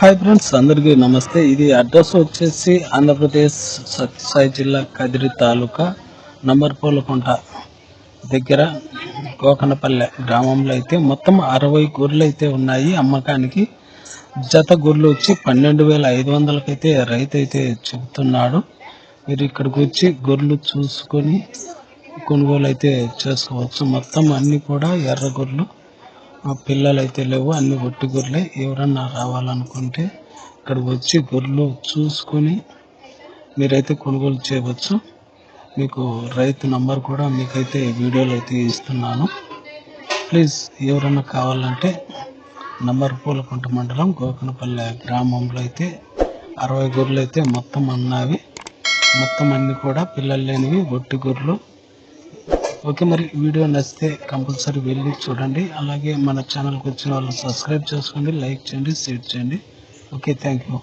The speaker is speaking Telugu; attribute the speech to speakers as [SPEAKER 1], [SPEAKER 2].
[SPEAKER 1] హాయ్ ఫ్రెండ్స్ అందరికీ నమస్తే. ఇది అడ్రస్ వచ్చేసి ఆంధ్రప్రదేశ్ సత్యసాయి జిల్లా కదిరి తాలూకా నంబర్పూలకుంట దగ్గర కోకనపల్లె గ్రామంలో అయితే మొత్తం అరవై గొర్రెలు అయితే ఉన్నాయి. అమ్మకానికి జత గొర్రెలు వచ్చి పన్నెండు వేల ఐదు వందలకైతే రైతు అయితే చెబుతున్నాడు. మీరు ఇక్కడికి వచ్చి గొర్రెలు చూసుకొని కొనుగోలు అయితే చేసుకోవచ్చు. మొత్తం అన్ని కూడా ఎర్ర గొర్రెలు. పిల్లలు అయితే లేవు అన్ని ఒట్టి గొర్రెలే ఎవరన్నా రావాలనుకుంటే ఇక్కడికి వచ్చి గొర్రెలు చూసుకొని మీరైతే కొనుగోలు చేయవచ్చు. మీకు రైతు నంబర్ కూడా మీకైతే వీడియోలో అయితే ఇస్తున్నాను. ప్లీజ్ ఎవరన్నా కావాలంటే నంబర్ పూలకుంట మండలం గోకనపల్లె గ్రామంలో అయితే అరవై గొర్రెలు అయితే మొత్తం అన్నవి. మొత్తం అన్ని కూడా పిల్లలు లేనివి ఒట్టి గొర్రెలు ఓకే మరి వీడియో నచ్చితే కంపల్సరీ వెళ్ళి చూడండి. అలాగే మన ఛానల్కి వచ్చిన వాళ్ళు సబ్స్క్రైబ్ చేసుకోండి లైక్ చేయండి షేర్ చేయండి. Okay thank you